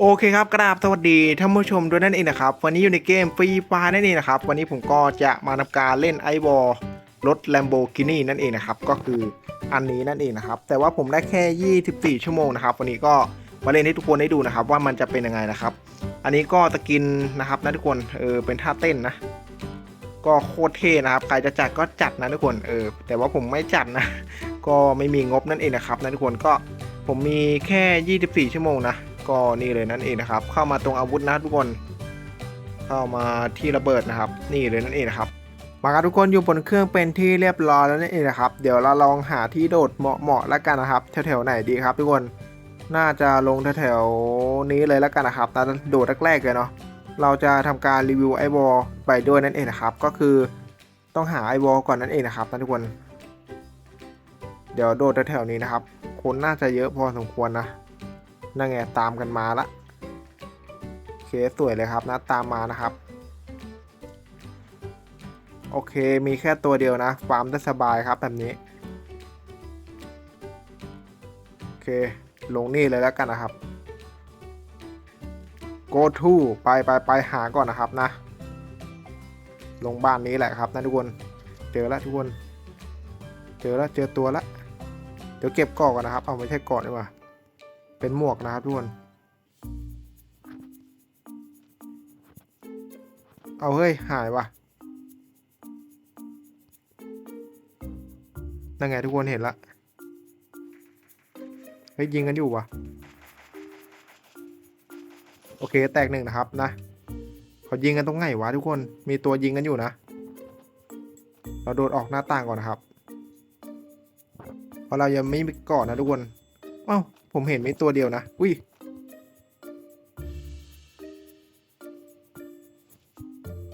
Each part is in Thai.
โอเคครับกราบสวัสดีท่านผู้ชมด้วยนั่นเองนะครับ วันนี้อยู่ในเกมฟรีไฟนั่นเองนะครับ วันนี้ผมก็จะมาทำการเล่นไอบอลรถ Lamborghini นั่นเองนะครับ ก็คืออันนี้นั่นเองนะครับ แต่ว่าผมได้แค่ 24 ชั่วโมงนะครับ วันนี้ก็มาเล่นให้ทุกคนได้ดูนะครับ ว่ามันจะเป็นยังไงนะครับ อันนี้ก็ตะกินนะครับนะทุกคนเออเป็นท่าเต้นนะ ก็โคตรเท่นะครับ ใครจะจัดก็จัดนะทุกคนเออแต่ว่าผมไม่จัดนะ ก็ไม่มีงบนั่นเองนะครับนะทุกคนก็ผมมีแค่ 24 ชั่วโมงนะ ก็นี่เลยนั่นเองนะครับ เข้ามาตรงอาวุธนะทุกคน เข้ามาที่ระเบิดนะครับ นี่เลยนั่นเองนะครับมาครับทุกคนอยู่บนเครื่องเป็นที่เรียบร้อยแล้วนั่นเองนะครับ เดี๋ยวเราลองหาที่โดดเหมาะๆแล้วกันนะครับแถวๆไหนดีครับ ทุกคนน่าจะลงแถวๆนี้เลยแล้วกันนะครับตอนโดดแรกๆเลยเนาะเราจะทำการรีวิวไอวอลไปด้วยนั่นเองนะครับ ก็คือต้องหาไอวอลก่อนนั่นเองนะครับทุกคน เดี๋ยวโดดแถวๆนี้นะครับ คนน่าจะเยอะพอสมควรนะ นั่นไงตามกันมาละโอเคสวยเลยครับนะตามมานะครับ โอเคมีแค่ตัวเดียวนะฟาร์มได้สบายครับแบบนี้ โอเค ลงนี่เลยแล้วกันนะครับ go to ไปไปไปหาก่อนนะครับนะ ลงบ้านนี้แหละครับนะทุกคน เจอแล้วทุกคน เจอแล้วเจอตัวแล้วเดี๋ยวเก็บก่อก่อนนะครับ เอาไม่ใช่ก่องดีกว่า เป็นหมวกนะครับทุกคน เอาเฮ้ย หายว่ะนั่นไงทุกคนเห็นละ เฮ้ยยิงกันอยู่ว่ะโอเคแตกหนึ่งนะครับนะเขายิงกันตรงไหนวะทุกคน มีตัวยิงกันอยู่นะ เราโดดออกหน้าต่างก่อนนะครับ เพราะเรายังไม่มีเกาะนะทุกคน เอ้า ผมเห็นมีตัวเดียวนะ อุ้ย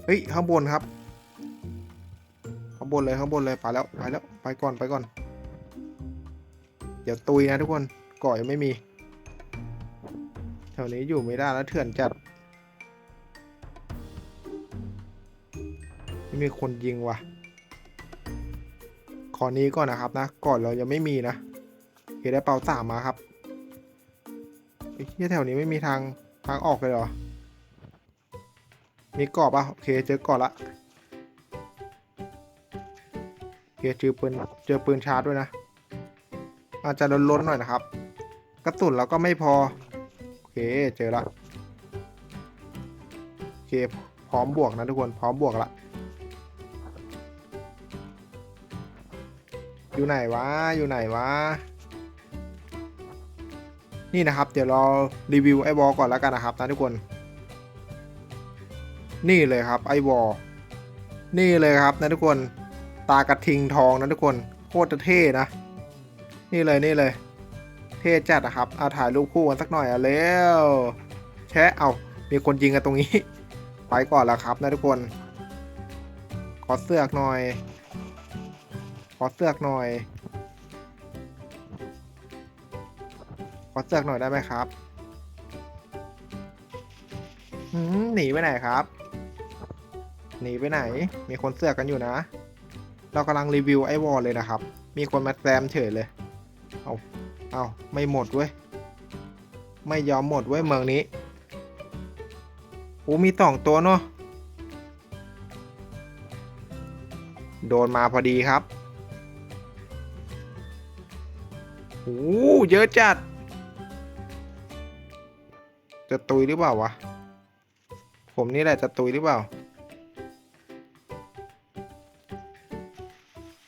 เฮ้ย ข้างบนครับ ข้างบนเลยข้างบนเลยไปแล้วไปแล้วไปก่อนไปก่อน เดี๋ยวตุยนะทุกคนกาะยังไม่มี แถวนี้อยู่ไม่ได้แล้วเถื่อนจัด ไม่มีคนยิงว่ะ ขอนี้ก่อนนะครับนะ ก่อนเรายังไม่มีนะ โอเคได้เป่าสามมาครับไอ้ที่แถวนี้ไม่มีทางทางออกเลยเหรอ มีกรอบอะโอเคเจอกรอบละโอเคเจอปืนเจอปืนชาร์จด้วยนะ อาจจะล้นๆหน่อยนะครับ กระสุนเราก็ไม่พอ โอเคเจอละโอเคพร้อมบวกนะทุกคนพร้อมบวกละอยู่ไหนวะ อยู่ไหนวะ นี่นะครับ เดี๋ยวเรารีวิวไอวอลก่อนแล้วกันนะครับนะทุกคน นี่เลยครับไอวอลนี่เลยครับนะทุกคน ตากระทิงทองนะทุกคนโคตรจะเท่นะ นี่เลยนี่เลย เท่จัดนะครับเอาถ่ายรูปคู่กันสักหน่อยอะเร็วแชะเอามีคนยิงกันตรงนี้ ไปก่อนแล้วครับนะทุกคน ขอเสือกหน่อย ขอเสือกหน่อย ขอเสือกหน่อยได้ไหมครับหืมหนีไปไหนครับ หนีไปไหน มีคนเสือกกันอยู่นะ เรากำลังรีวิวไอวอลเลยนะครับ มีคนมาแซมเฉยเลย เอาเอาไม่หมดเว้ย ไม่ยอมหมดเว้ยเมืองนี้โอ้มีสองตัวเนาะ โดนมาพอดีครับโอ้เยอะจัด จะตุยหรือเปล่าวะ ผมนี่แหละจะตุยหรือเปล่า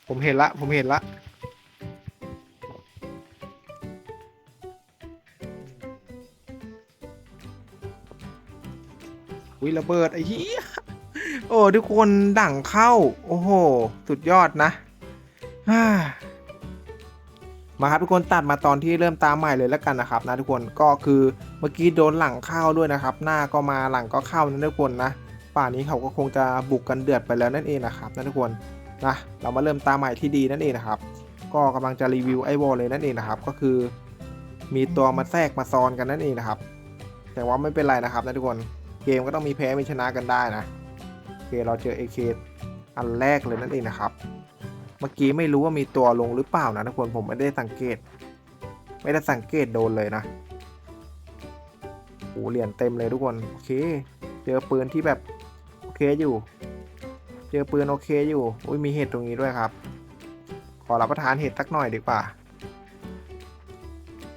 ผมเห็นละ ผมเห็นละวิระเบิด ไอ้เหี้ย โอ้ ทุกคนดั่งเข้า โอ้โห สุดยอดนะฮ่า มาครับทุกคนตัดมาตอนที่เริ่มตามใหม่เลยแล้วกันนะครับนะทุกคนก็คือเมื่อกี้โดนหลังเข้าด้วยนะครับ หน้าก็มาหลังก็เข้านะทุกคนนะ ป่านนี้เขาก็คงจะบุกกันเดือดไปแล้วนั่นเองนะครับนะทุกคนนะเรามาเริ่มตามใหม่ที่ดีนั่นเองนะครับ ก็กำลังจะรีวิวไอวอลเลยนั่นเองนะครับ ก็คือ มีตัวมาแทรกมาซ้อนกันนั่นเองนะครับ แต่ว่าไม่เป็นไรนะครับนะทุกคนเกมก็ต้องมีแพ้มีชนะกันได้นะโอเคเราเจอ AK อันแรกเลยนั่นเองนะครับ เมื่อกี้ไม่รู้ว่ามีตัวลงหรือเปล่านะทุกคนผมไม่ได้สังเกต ไม่ได้สังเกตโดนเลยนะโอ้เหรียญเต็มเลยทุกคนโอเค เจอปืนที่แบบโอเคอยู่ เจอปืนโอเคอยู่อุ้ยมีเห็ดตรงนี้ด้วยครับ ขอรับประทานเห็ดสักหน่อยดีกว่า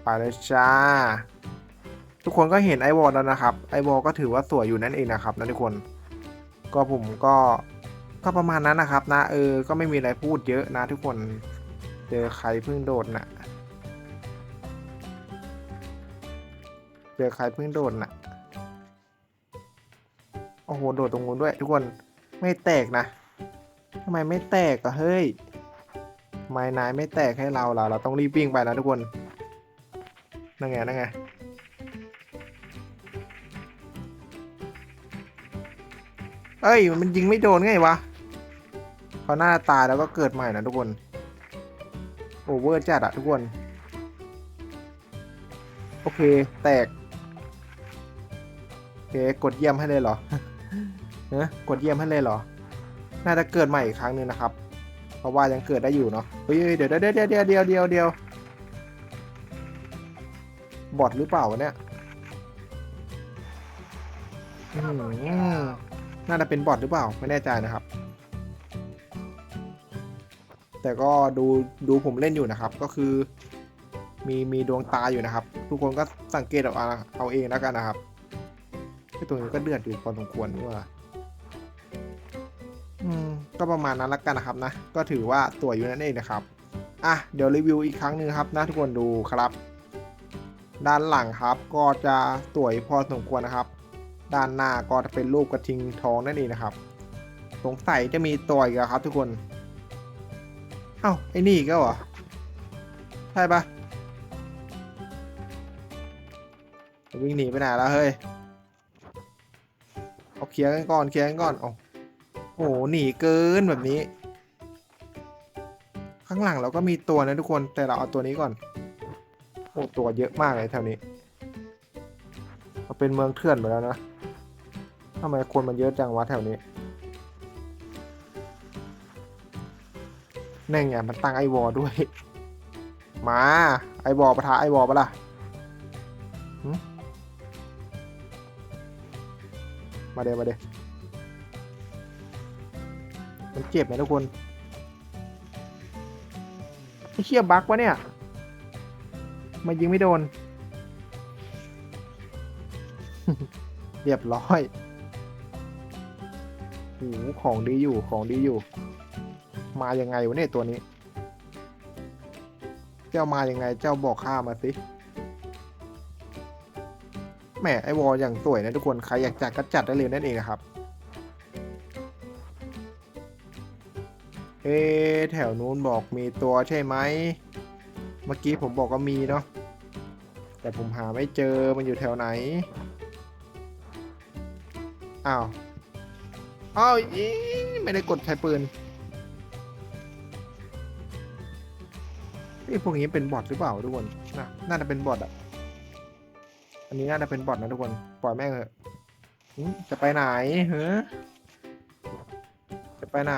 ไปเลยจ้าทุกคนก็เห็นไอวอลแล้วนะครับไอวอลก็ถือว่าสวยอยู่นั่นเองนะครับนะทุกคน ก็ผมก็ ก็ประมาณนั้นนะครับนะเออ ก็ไม่มีอะไรพูดเยอะนะทุกคน เจอใครเพิ่งโดดน่ะ เจอใครเพิ่งโดดน่ะ โอ้โห โดดตรงนู้นด้วย ทุกคน ไม่แตกนะทำไมไม่แตกอะเฮ้ยทำไมนายไม่แตกให้เราล่ะ เราต้องรีบวิ่งไปนะทุกคน นั่นไง นั่นไงเอ้ย มันยิงไม่โดนไงวะ พอหน้าตายแล้วก็เกิดใหม่นะทุกคน โอเวอร์จัดอะทุกคน โอเค แตก โอเค กดเยี่ยมให้เลยเหรอเนะกดเยี่ยมให้เลยเหรอ น่าจะเกิดใหม่อีกครั้งหนึ่งนะครับ เพราะว่ายังเกิดได้อยู่เนาะ เฮ้ยเดี๋ยวเดี๋ยวเดี๋ยวเดี๋ยวเดี๋ยวเดี๋ยวเดี๋ยวบอทหรือเปล่าเนี่ยน่าจะเป็นบอทหรือเปล่า ไม่แน่ใจนะครับ แต่ก็ดูดูผมเล่นอยู่นะครับ ก็คือ มีมีดวงตาอยู่นะครับ ทุกคนก็สังเกตเอาเอาเองแล้วกันนะครับตัวนี้ก็เดือดอยู่พอสมควรนี่ว่าอืมก็ประมาณนั้นละกันนะครับนะ ก็ถือว่าสวยอยู่นั่นเองนะครับอะเดี๋ยวรีวิวอีกครั้งหนึ่งครับนะทุกคนดูครับ ด้านหลังครับก็จะสวยพอสมควรนะครับ ด้านหน้าก็จะเป็นรูปกระทิงทองนั่นเองนะครับ สงสัยจะมีตัวอีกครับทุกคน เอ้าไอ้นี่อีก็เหรอ ใช่ปะวิ่งหนีไปไหนแล้วเฮ้ย เอาเคลียร์กันก่อนเคลียร์กันก่อนเอาโอ้โหหนีเกินแบบนี้ ข้างหลังเราก็มีตัวนะทุกคนแต่เราเอาตัวนี้ก่อนโอ้ตัวเยอะมากเลยแถวนี้เราเป็นเมืองเถื่อนไปแล้วนะทำไมคนมันเยอะจังวะแถวนี้ นั่นไงมันตั้งไอวอลด้วย มาไอวอลปะทะไอวอลปะล่ะมาเดมาเดมันเจ็บไหมทุกคนไอเชี่ยบักวะเนี่ยมายิงไม่โดน เรียบร้อยโอ้ของดีอยู่ของดีอยู่ มายังไงวะเนี่ยตัวนี้ เจ้ามายังไงเจ้าบอกข้ามาสิแหมไอวอลอย่างสวยนะทุกคนใครอยากจัดก็จัดได้เลยนั่นเองนะครับเอะแถวนู้นบอกมีตัวใช่ไหมเมื่อกี้ผมบอกว่ามีเนาะแต่ผมหาไม่เจอมันอยู่แถวไหนอ้าวอ้าวอีไม่ได้กดใช้ปืน ไอ้พวกนี้เป็นบอทหรือเปล่าทุกคนน่ะน่าจะเป็นบอทอะ อันนี้น่าจะเป็นบอทนะทุกคน ปล่อยแม่งเถอะหึจะไปไหนเฮ้จะไปไหน